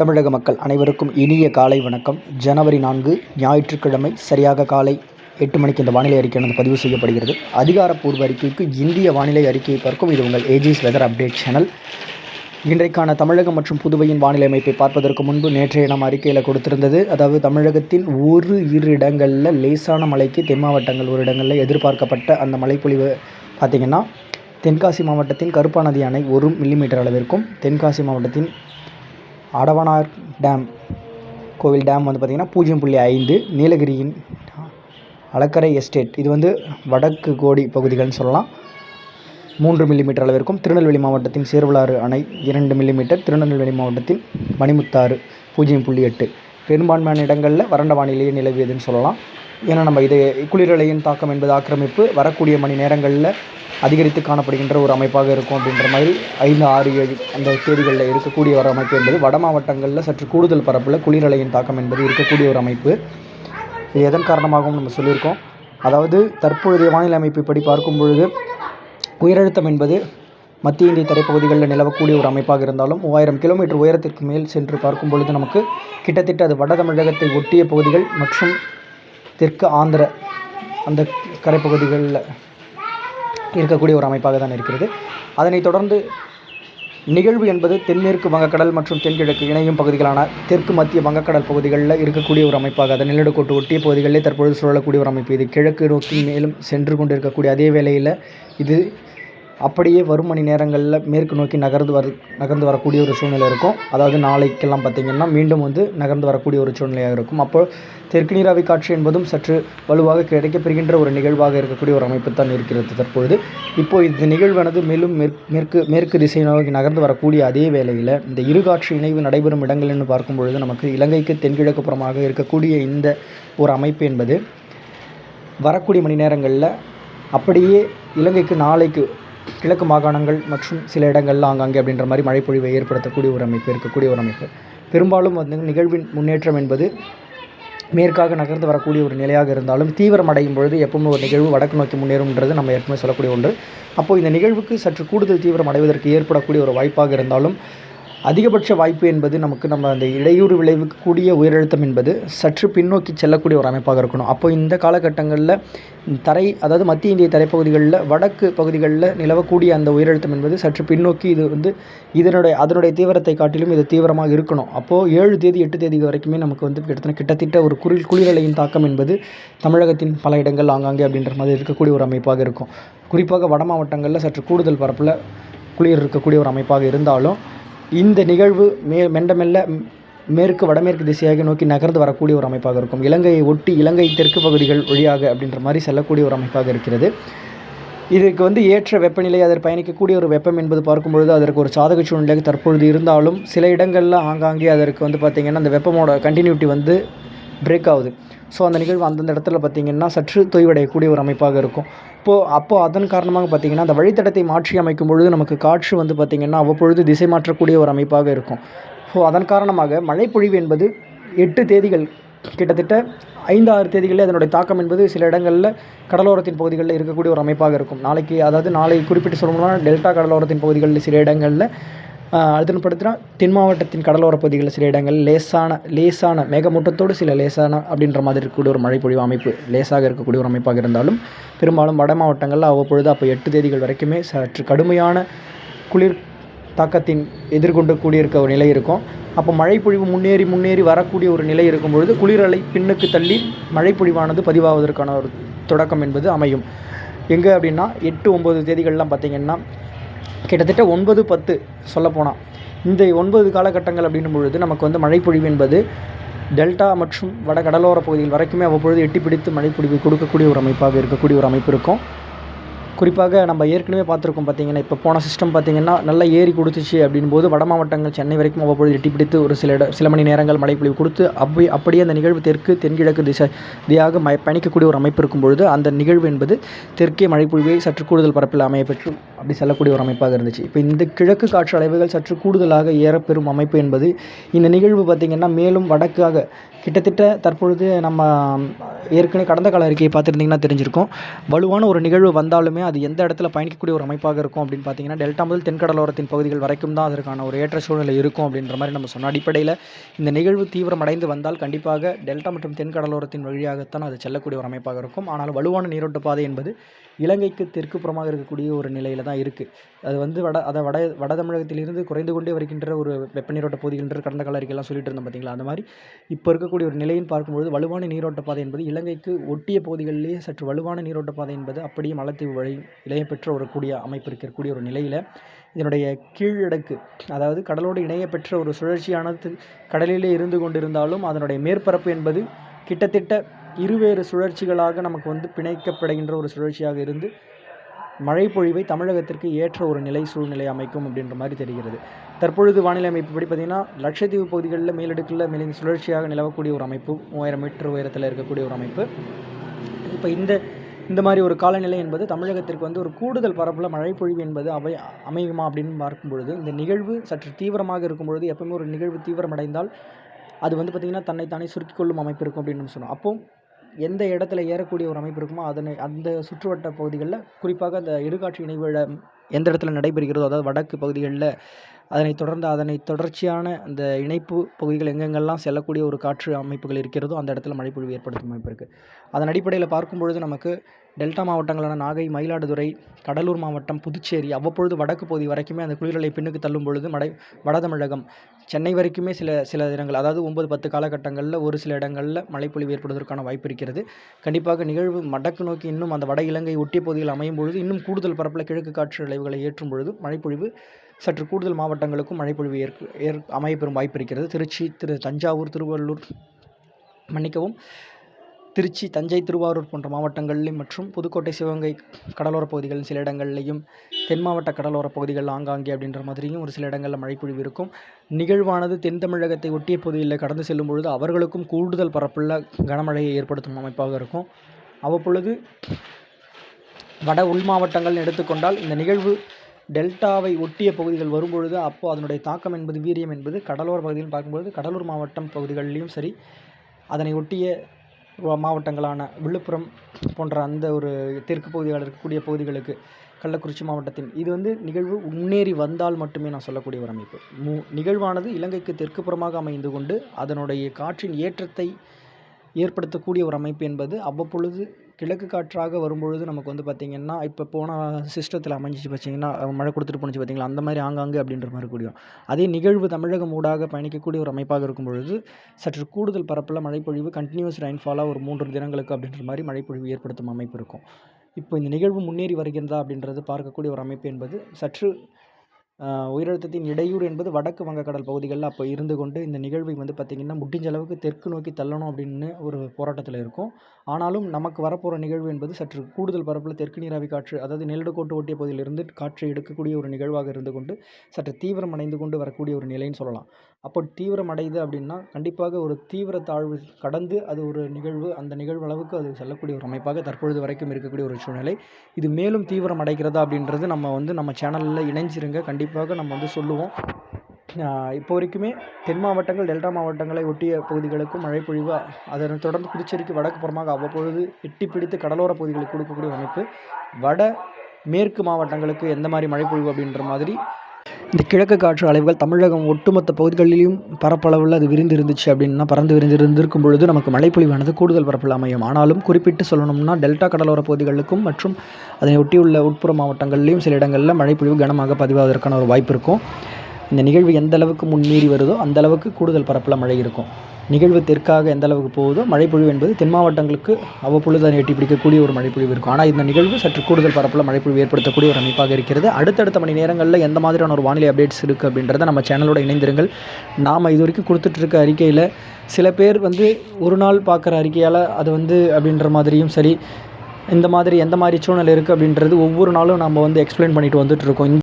தமிழக மக்கள் அனைவருக்கும் இனிய காலை வணக்கம். ஜனவரி நான்கு ஞாயிற்றுக்கிழமை சரியாக காலை எட்டு மணிக்கு இந்த வானிலை அறிக்கையானது பதிவு செய்யப்படுகிறது. அதிகாரப்பூர்வ அறிக்கைக்கு இந்திய வானிலை அறிக்கையை பார்க்கும் இது உங்கள் ஏஜிஸ் வெதர் அப்டேட் சேனல் இன்றைக்கான தமிழகம் மற்றும் புதுவையின் வானிலை அமைப்பை பார்ப்பதற்கு முன்பு நேற்றைய நம்ம அறிக்கையில் கொடுத்திருந்தது அதாவது தமிழகத்தின் ஒரு இரு இடங்களில் லேசான மழைக்கு தென் மாவட்டங்கள் ஒரு இடங்களில் எதிர்பார்க்கப்பட்ட அந்த மழைப்பொழிவு பார்த்திங்கன்னா தென்காசி மாவட்டத்தின் கருப்பா நதி அணை ஒரு மில்லிமீட்டர் அளவிற்கும் தென்காசி மாவட்டத்தின் அடவனார் டேம் கோவில் டேம் வந்து பார்த்திங்கன்னா பூஜ்ஜியம் புள்ளி ஐந்து நீலகிரியின் அலக்கரை எஸ்டேட். இது வந்து வடக்கு கோடி பகுதிகள்னு சொல்லலாம். மூன்று மில்லிமீட்டர் அளவிற்கும் திருநெல்வேலி மாவட்டத்தின் சேர்வலாறு அணை இரண்டு மில்லிமீட்டர் திருநெல்வேலி மாவட்டத்தின் மணிமுத்தாறு பூஜ்ஜியம் புள்ளி எட்டு. பெரும்பான்மையான இடங்களில் வறண்ட வானிலையே நிலவியதுன்னு சொல்லலாம். ஏன்னா நம்ம இது குளிரலையின் தாக்கம் என்பது ஆக்கிரமிப்பு. வரக்கூடிய மணி நேரங்களில் அதிகரித்து காணப்படுகின்ற ஒரு அமைப்பாக இருக்கும் அப்படின்ற மாதிரி ஐந்து ஆறு ஏழு அந்த தேதிகளில் இருக்கக்கூடிய ஒரு அமைப்பு என்பது வட மாவட்டங்களில் சற்று கூடுதல் பரப்பில் குளிரலையின் தாக்கம் என்பது இருக்கக்கூடிய ஒரு அமைப்பு. இது எதன் காரணமாகவும் நம்ம சொல்லியிருக்கோம். அதாவது தற்பொழுதைய வானிலை அமைப்பு இப்படி பார்க்கும் பொழுது உயரழுத்தம் என்பது மத்திய இந்திய தரைப்பகுதிகளில் நிலவக்கூடிய ஒரு அமைப்பாக இருந்தாலும் மூவாயிரம் கிலோமீட்டர் உயரத்திற்கு மேல் சென்று பார்க்கும் பொழுது நமக்கு கிட்டத்தட்ட அது வட தமிழகத்தை ஒட்டிய பகுதிகள் மற்றும் தெற்கு ஆந்திர அந்த கரைப்பகுதிகளில் இருக்கக்கூடிய ஒரு அமைப்பாக தான் இருக்கிறது. அதனைத் தொடர்ந்து நிகழ்வு என்பது தென்மேற்கு வங்கக்கடல் மற்றும் தென்கிழக்கு இணையும் பகுதிகளான தெற்கு மத்திய வங்கக்கடல் பகுதிகளில் இருக்கக்கூடிய ஒரு அமைப்பாக அதை நிலநடுக்கோட்டு ஒட்டிய பகுதிகளிலே தற்பொழுது சுழலக்கூடிய ஒரு அமைப்பு. இது கிழக்கு நோக்கி மேலும் சென்று கொண்டு இருக்கக்கூடிய அதே வேளையில் இது அப்படியே வரும் மணி நேரங்களில் மேற்கு நோக்கி நகர்ந்து வர நகர்ந்து வரக்கூடிய ஒரு சூழ்நிலை இருக்கும். அதாவது நாளைக்கெல்லாம் பார்த்திங்கன்னா மீண்டும் வந்து நகர்ந்து வரக்கூடிய ஒரு சூழ்நிலையாக இருக்கும். அப்போ தெற்கு நீராவி காற்று என்பதும் சற்று வலுவாக கிடைக்கப்பெறுகின்ற ஒரு நிகழ்வாக இருக்கக்கூடிய ஒரு அமைப்பு தான் இருக்கிறது தற்பொழுது. இப்போது இந்த நிகழ்வானது மேலும் மேற்கு மேற்கு திசை நோக்கி நகர்ந்து வரக்கூடிய அதே வேளையில் இந்த இரு காற்று இணைவு நடைபெறும் இடங்கள்னு பார்க்கும் பொழுது நமக்கு இலங்கைக்கு தென்கிழக்கு புறமாக இருக்கக்கூடிய இந்த ஒரு அமைப்பு என்பது வரக்கூடிய மணி நேரங்களில் அப்படியே இலங்கைக்கு நாளைக்கு கிழக்கு மாகாணங்கள் மற்றும் சில இடங்களில் ஆங்காங்கே அப்படின்ற மாதிரி மழைப்பொழிவை ஏற்படுத்தக்கூடிய ஒரு அமைப்பு இருக்கக்கூடிய ஒரு அமைப்பு. பெரும்பாலும் வந்து நிகழ்வின் முன்னேற்றம் என்பது மேற்காக நகர்ந்து வரக்கூடிய ஒரு நிலையாக இருந்தாலும் தீவிரமடையும் பொழுது எப்பவுமே ஒரு நிகழ்வு வடக்கு நோக்கி முன்னேறும்ன்றது நம்ம ஏற்கனவே சொல்லக்கூடிய ஒன்று. அப்போது இந்த நிகழ்வுக்கு சற்று கூடுதல் தீவிரம் அடைவதற்கு ஏற்படக்கூடிய ஒரு வாய்ப்பாக இருந்தாலும் அதிகபட்ச வாய்ப்பு என்பது நமக்கு நம்ம அந்த இடையூறு விளைவிக்கக்கூடிய உயரழுத்தம் என்பது சற்று பின்னோக்கி செல்லக்கூடிய ஒரு அமைப்பாக இருக்கணும். அப்போ இந்த காலகட்டங்களில் தரை அதாவது மத்திய இந்திய தரைப்பகுதிகளில் வடக்கு பகுதிகளில் நிலவக்கூடிய அந்த உயரழுத்தம் என்பது சற்று பின்னோக்கி இது வந்து இதனுடைய அதனுடைய தீவிரத்தை காட்டிலும் இது தீவிரமாக இருக்கணும். அப்போது ஏழு தேதி எட்டு தேதி வரைக்குமே நமக்கு வந்து கிட்டத்தட்ட கிட்டத்தட்ட ஒரு குளிர் குளிரலையின் தாக்கம் என்பது தமிழகத்தின் பல இடங்கள் ஆங்காங்கே அப்படின்ற மாதிரி இருக்கக்கூடிய ஒரு அமைப்பாக இருக்கும். குறிப்பாக வட மாவட்டங்களில் சற்று கூடுதல் பரப்பில் குளிர் இருக்கக்கூடிய ஒரு அமைப்பாக இருந்தாலும் இந்த நிகழ்வு மே மெல்ல மெல்ல மேற்கு வடமேற்கு திசையாக நோக்கி நகர்ந்து வரக்கூடிய ஒரு அமைப்பாக இருக்கும். இலங்கையை ஒட்டி இலங்கை தெற்கு பகுதிகள் வழியாக அப்படின்ற மாதிரி செல்லக்கூடிய ஒரு அமைப்பாக இருக்கிறது. இதுக்கு வந்து ஏற்ற வெப்பநிலை அதற்கு பயணிக்கக்கூடிய ஒரு வெப்பம் என்பது பார்க்கும்பொழுது அதற்கு ஒரு சாதக சூழ்நிலையாக தற்பொழுது இருந்தாலும் சில இடங்களில் ஆங்காங்கே அதற்கு வந்து பார்த்திங்கன்னா அந்த வெப்பமோட கண்டினியூட்டி வந்து பிரேக் ஆகுது. ஸோ அந்த நிகழ்வு அந்தந்த இடத்துல பார்த்திங்கன்னா சற்று தொய்வடையக்கூடிய ஒரு அமைப்பாக இருக்கும். இப்போது அப்போது அதன் காரணமாக பார்த்திங்கன்னா அந்த வழித்தடத்தை மாற்றி அமைக்கும் பொழுது நமக்கு காற்று வந்து பார்த்திங்கன்னா அவ்வப்பொழுது திசை மாற்றக்கூடிய ஒரு அமைப்பாக இருக்கும். ஸோ அதன் காரணமாக மழைப்பொழிவு என்பது எட்டு தேதிகள் கிட்டத்தட்ட ஐந்து ஆறு தேதிகளில் அதனுடைய தாக்கம் என்பது சில இடங்களில் கடலோரத்தின் பகுதிகளில் இருக்கக்கூடிய ஒரு அமைப்பாக இருக்கும். நாளைக்கு அதாவது நாளை குறிப்பிட்டு சொல்லணும்னா டெல்டா கடலோரத்தின் பகுதிகளில் சில இடங்களில் அதன்படுத்தினா தென் மாவட்டத்தின் கடலோர பகுதிகளில் சில இடங்களில் லேசான லேசான மேகமூட்டத்தோடு சில லேசான அப்படின்ற மாதிரி இருக்கக்கூடிய ஒரு மழை பொழிவு அமைப்பு லேசாக இருக்கக்கூடிய ஒரு அமைப்பாக இருந்தாலும் பெரும்பாலும் வட மாவட்டங்களில் அவ்வப்பொழுது அப்போ எட்டு தேதிகள் வரைக்குமே சற்று கடுமையான குளிர் தாக்கத்தின் எதிர்கொண்டு கூடியிருக்க ஒரு நிலை இருக்கும். அப்போ மழைப்பொழிவு முன்னேறி முன்னேறி வரக்கூடிய ஒரு நிலை இருக்கும் பொழுது குளிரலை பின்னுக்கு தள்ளி மழைப்பொழிவானது பதிவாவதற்கான ஒரு தொடக்கம் என்பது அமையும். எங்கே அப்படின்னா எட்டு ஒம்பது தேதிகள்லாம் பார்த்திங்கன்னா கிட்டத்தட்ட ஒன்பது பத்து சொல்லப்போனால் இந்த ஒன்பது காலகட்டங்கள் அப்படின்னும் பொழுது நமக்கு வந்து மழைப்பொழிவு என்பது டெல்டா மற்றும் வட கடலோர பகுதியில் வரைக்குமே அவ்வப்பொழுது எட்டி பிடித்து மழைப்பொழிவு கொடுக்கக்கூடிய ஒரு அமைப்பாக இருக்கக்கூடிய ஒரு அமைப்பு இருக்கும். குறிப்பாக நம்ம ஏற்கனவே பார்த்துருக்கோம் பார்த்திங்கன்னா இப்போ போன சிஸ்டம் பார்த்திங்கன்னா நல்லா ஏறி கொடுத்துச்சு அப்படின் போது வட மாவட்டங்கள் சென்னை வரைக்கும் அவ்வப்பொழுது எட்டி பிடித்து ஒரு சில இட சில மணி நேரங்கள் மழைப்பொழிவு கொடுத்து அப்படி அப்படியே அந்த நிகழ்வு தெற்கு தென்கிழக்கு திசை திசையாக ம பயணிக்கக்கூடிய ஒரு அமைப்பு இருக்கும் பொழுது அந்த நிகழ்வு என்பது தெற்கே மழைப்பொழிவை சற்று கூடுதல் பரப்பில் அமைய பெற்று அப்படி செல்லக்கூடிய ஒரு அமைப்பாக இருந்துச்சு. இப்போ இந்த கிழக்கு காற்று அலைவுகள் சற்று கூடுதலாக ஏறப்பெறும் அமைப்பு என்பது இந்த நிகழ்வு பார்த்திங்கன்னா மேலும் வடக்காக கிட்டத்தட்ட தற்பொழுது நம்ம ஏற்கனவே கடந்த கால அறிக்கையை பார்த்துருந்தீங்கன்னா தெரிஞ்சிருக்கும். வலுவான ஒரு நிகழ்வு வந்தாலுமே அது எந்த இடத்துல பயணிக்கக்கூடிய ஒரு அமைப்பாக இருக்கும் அப்படின்னு பார்த்தீங்கன்னா டெல்டா முதல் தென்கடலோரத்தின் பகுதிகள் வரைக்கும் தான் அதற்கான ஒரு ஏற்ற சூழ்நிலை இருக்கும் அப்படின்ற மாதிரி நம்ம சொன்ன அடிப்படையில் இந்த நிகழ்வு தீவிரமடைந்து வந்தால் கண்டிப்பாக டெல்டா மற்றும் தென்கடலோரத்தின் வழியாகத்தான் அது செல்லக்கூடிய ஒரு அமைப்பாக இருக்கும். ஆனால் வலுவான நீரோட்ட பாதை என்பது இலங்கைக்கு தெற்கு புறமாக இருக்கக்கூடிய ஒரு நிலையில் தான் இருக்குது அது வந்து வட அதை வட வட தமிழகத்திலிருந்து குறைந்து கொண்டே வருகின்ற ஒரு வெப்ப நீரோட்ட பகுதிகள் கடந்த கால அறிக்கையெல்லாம் சொல்லிட்டு இருந்தோம் பார்த்தீங்களா அந்த மாதிரி இப்போ இருக்கக்கூடிய ஒரு நிலையின் பார்க்கும்பொழுது வலுவான நீரோட்ட பாதை என்பது இலங்கைக்கு ஒட்டிய பகுதிகளிலேயே சற்று வலுவான நீரோட்ட பாதை என்பது அப்படியே மலத்தீவு வழி இளைய பெற்ற ஒரு கூடிய அமைப்பு இருக்கக்கூடிய ஒரு நிலையில் இதனுடைய கீழடுக்கு அதாவது கடலோடு இணைய பெற்ற ஒரு சுழற்சியானது கடலிலே இருந்து கொண்டிருந்தாலும் அதனுடைய மேற்பரப்பு என்பது கிட்டத்தட்ட இருவேறு சுழற்சிகளாக நமக்கு வந்து பிணைக்கப்படுகின்ற ஒரு சுழற்சியாக இருந்து மழை பொழிவை தமிழகத்திற்கு ஏற்ற ஒரு நிலை சூழ்நிலை அமைக்கும் அப்படின்ற மாதிரி தெரிகிறது. தற்பொழுது வானிலை அமைப்பு படி பார்த்திங்கன்னா லட்சத்தீவு பகுதிகளில் மேலடுக்கில் மேலே சுழற்சியாக நிலவக்கூடிய ஒரு அமைப்பு மூவாயிரம் மீட்டர் உயரத்தில் இருக்கக்கூடிய ஒரு அமைப்பு. இப்போ இந்த இந்த மாதிரி ஒரு காலநிலை என்பது தமிழகத்திற்கு வந்து ஒரு கூடுதல் பரப்பில் மழை பொழிவு என்பது அவை அமையுமா அப்படின்னு பார்க்கும் பொழுது இந்த நிகழ்வு சற்று தீவிரமாக இருக்கும் பொழுது எப்பவுமே ஒரு நிகழ்வு தீவிரமடைந்தால் அது வந்து பார்த்திங்கன்னா தன்னைத்தானே சுருக்கிக் கொள்ளும் அமைப்பு இருக்கும் அப்படின்னு சொன்னோம் அப்போது எந்த இடத்துல ஏறக்கூடிய ஒரு அமைப்பு இருக்குமோ அதனை அந்த சுற்றுவட்ட பகுதிகளில் குறிப்பாக அந்த இடுகாட்சி இணைவிழ எந்த இடத்துல நடைபெறுகிறதோ அதாவது வடக்கு பகுதிகளில் அதனை தொடர்ந்து அதனை தொடர்ச்சியான அந்த இணைப்பு பகுதிகள் எங்கெங்கெல்லாம் செல்லக்கூடிய ஒரு காற்று அமைப்புகள் இருக்கிறதோ அந்த இடத்துல மழைப்பொழிவு ஏற்படுத்தும் அமைப்பு இருக்குது அதன் அடிப்படையில் பார்க்கும் பொழுது நமக்கு டெல்டா மாவட்டங்களான நாகை மயிலாடுதுறை கடலூர் மாவட்டம் புதுச்சேரி அவ்வப்பொழுது வடக்கு பகுதி வரைக்குமே அந்த குளிரலை பின்னுக்கு தள்ளும் பொழுது மடை வட தமிழகம் சென்னை வரைக்குமே சில சில இடங்கள் அதாவது ஒன்பது பத்து காலகட்டங்களில் ஒரு சில இடங்களில் மழைப்பொழிவு ஏற்படுவதற்கான வாய்ப்பு இருக்கிறது. கண்டிப்பாக நிகழ்வு மடக்கு நோக்கி இன்னும் அந்த வட இலங்கை ஒட்டிய பகுதிகள் அமையும் பொழுது இன்னும் கூடுதல் பரப்பில் கிழக்கு காற்று அலைவுகளை ஏற்றும் பொழுது மழைப்பொழிவு சற்று கூடுதல் மாவட்டங்களுக்கும் மழைப்பொழிவு ஏற்கு ஏற் அமையப்பெறும் வாய்ப்பு இருக்கிறது. திருச்சி திரு தஞ்சாவூர் திருவள்ளூர் மன்னிக்கவும் திருச்சி தஞ்சை திருவாரூர் போன்ற மாவட்டங்களிலும் மற்றும் புதுக்கோட்டை சிவகங்கை கடலோரப் பகுதிகளில் சில இடங்கள்லையும் தென் மாவட்ட கடலோரப் பகுதிகள் ஆங்காங்கே அப்படின்ற மாதிரியும் ஒரு சில இடங்களில் மழைப்பொழிவு இருக்கும். நிகழ்வானது தென் தமிழகத்தை ஒட்டிய பகுதியில் கடந்து செல்லும் பொழுது அவர்களுக்கும் கூடுதல் பரப்புள்ள கனமழையை ஏற்படுத்தும் அமைப்பாக இருக்கும். அவ்வப்பொழுது வட உள் மாவட்டங்கள் எடுத்துக்கொண்டால் இந்த நிகழ்வு டெல்டாவை ஒட்டிய பகுதிகள் வரும்பொழுது அப்போது அதனுடைய தாக்கம் என்பது வீரியம் என்பது கடலோர பகுதியில் பார்க்கும்பொழுது கடலூர் மாவட்டம் பகுதிகளிலும் சரி அதனை ஒட்டிய மாவட்டங்களான விழுப்புரம் போன்ற அந்த ஒரு தெற்கு பகுதிகளில் இருக்கக்கூடிய பகுதிகளுக்கு கள்ளக்குறிச்சி மாவட்டத்தின் இது வந்து நிகழ்வு முன்னேறி வந்தால் மட்டுமே நான் சொல்லக்கூடிய ஒரு அமைப்பு. மு நிகழ்வானது இலங்கைக்கு தெற்கு புறமாக அமைந்து கொண்டு அதனுடைய காற்றின் ஏற்றத்தை ஏற்படுத்தக்கூடிய ஒரு அமைப்பு என்பது அவ்வப்பொழுது கிழக்கு காற்றாக வரும்பொழுது நமக்கு வந்து பார்த்திங்கன்னா இப்போ போன சிஸ்டத்தில் அமைஞ்சிச்சு பார்த்திங்கன்னா மழை கொடுத்துட்டு போணுச்சு பார்த்தீங்களா அந்த மாதிரி ஆங்காங்கே அப்படின்ற மாதிரி கூடியும் அதே நிகழ்வு தமிழகம் ஊடாக பயணிக்கக்கூடிய ஒரு அமைப்பாக இருக்கும் பொழுது சற்று கூடுதல் பரப்பில் மழைப்பொழிவு கண்டினியூஸ் ரெயின்ஃபாலாக ஒரு மூன்று தினங்களுக்கு அப்படின்ற மாதிரி மழைப்பொழிவு ஏற்படுத்தும் அமைப்பு இருக்கும். இப்போ இந்த நிகழ்வு முன்னேறி வருகின்றதா அப்படின்றது பார்க்கக்கூடிய ஒரு அமைப்பு என்பது சற்று உயரழுத்தத்தின் இடையூறு என்பது வடக்கு வங்கக்கடல் பகுதிகளில் அப்போ இருந்து கொண்டு இந்த நிகழ்வை வந்து பார்த்திங்கன்னா முடிஞ்ச அளவுக்கு தெற்கு நோக்கி தள்ளணும் அப்படின்னு ஒரு போராட்டத்தில் இருக்கும். ஆனாலும் நமக்கு வரப்போகிற நிகழ்வு என்பது சற்று கூடுதல் பரப்பில் தெற்கு நீராவி காற்று அதாவது நெல்லுக்கோட்டு ஒட்டிய பகுதியிலிருந்து காற்றை எடுக்கக்கூடிய ஒரு நிகழ்வாக இருந்து கொண்டு சற்று தீவிரம் அடைந்து கொண்டு வரக்கூடிய ஒரு நிலைன்னு சொல்லலாம். அப்போ தீவிரம் அடையுது அப்படின்னா கண்டிப்பாக ஒரு தீவிர தாழ்வு கடந்து அது ஒரு நிகழ்வு அந்த நிகழ்வு அளவுக்கு அது செல்லக்கூடிய ஒரு அமைப்பாக தற்பொழுது வரைக்கும் இருக்கக்கூடிய ஒரு சூழ்நிலை. இது மேலும் தீவிரம் அடைகிறதா அப்படின்றது நம்ம வந்து நம்ம சேனலில் இணைஞ்சிருங்க. கண்டிப்பாக நம்ம வந்து சொல்லுவோம். இப்போ வரைக்குமே தென் மாவட்டங்கள் டெல்டா மாவட்டங்களை ஒட்டிய பகுதிகளுக்கும் மழை பொழிவு அதனை தொடர்ந்து புதுச்சேரிக்கு வடக்கு புறமாக அவ்வப்பொழுது எட்டி பிடித்து கடலோர பகுதிகளுக்கு கொடுக்கக்கூடிய அமைப்பு. வட மேற்கு மாவட்டங்களுக்கு எந்த மாதிரி மழை பொழிவு அப்படின்ற மாதிரி இந்த கிழக்கு காற்று அலைவுகள் தமிழகம் ஒட்டுமொத்த பகுதிகளிலும் பரப்பளவில் அது விரிந்து இருந்துச்சு அப்படின்னா பறந்து விரிந்து இருந்திருக்கும் பொழுது நமக்கு மழைப்பொழிவானது கூடுதல் பரப்பில் அமையும். ஆனாலும் குறிப்பிட்டு சொல்லணும்னா டெல்டா கடலோர பகுதிகளுக்கும் மற்றும் அதனை ஒட்டியுள்ள உட்புற மாவட்டங்களிலும் சில இடங்களில் மழைப்பொழிவு கனமாக பதிவாவதற்கான ஒரு வாய்ப்பு இருக்கும். இந்த நிகழ்வு எந்த அளவுக்கு முன்னேறி வருதோ அந்த அளவுக்கு கூடுதல் பரப்பில் மழை இருக்கும். நிகழ்வு தெற்காக எந்த அளவுக்கு போகுதோ மழைப்பொழிவு என்பது தென் மாவட்டங்களுக்கு அவ்வப்பொழுது அதை எட்டி பிடிக்கக்கூடிய ஒரு மழைப்பொழிவு இருக்கும். ஆனால் இந்த நிகழ்வு சற்று கூடுதல் பரப்பில் மழைப்பொழிவு ஏற்படுத்தக்கூடிய ஒரு அமைப்பாக இருக்கிறது. அடுத்தடுத்த மணி நேரங்களில் எந்த மாதிரியான ஒரு வானிலை அப்டேட்ஸ் இருக்குது அப்படின்றத நம்ம சேனலோட இணைந்திருங்கள். நாம் இது வரைக்கும் கொடுத்துட்ருக்க அறிக்கையில் சில பேர் வந்து ஒரு நாள் பார்க்குற அறிக்கையால் அது வந்து அப்படின்ற மாதிரியும் சரி இந்த மாதிரி எந்த மாதிரி சூழ்நிலை இருக்குது அப்படின்றது ஒவ்வொரு நாளும் நம்ம வந்து எக்ஸ்பிளைன் பண்ணிட்டு வந்துட்டுருக்கோம்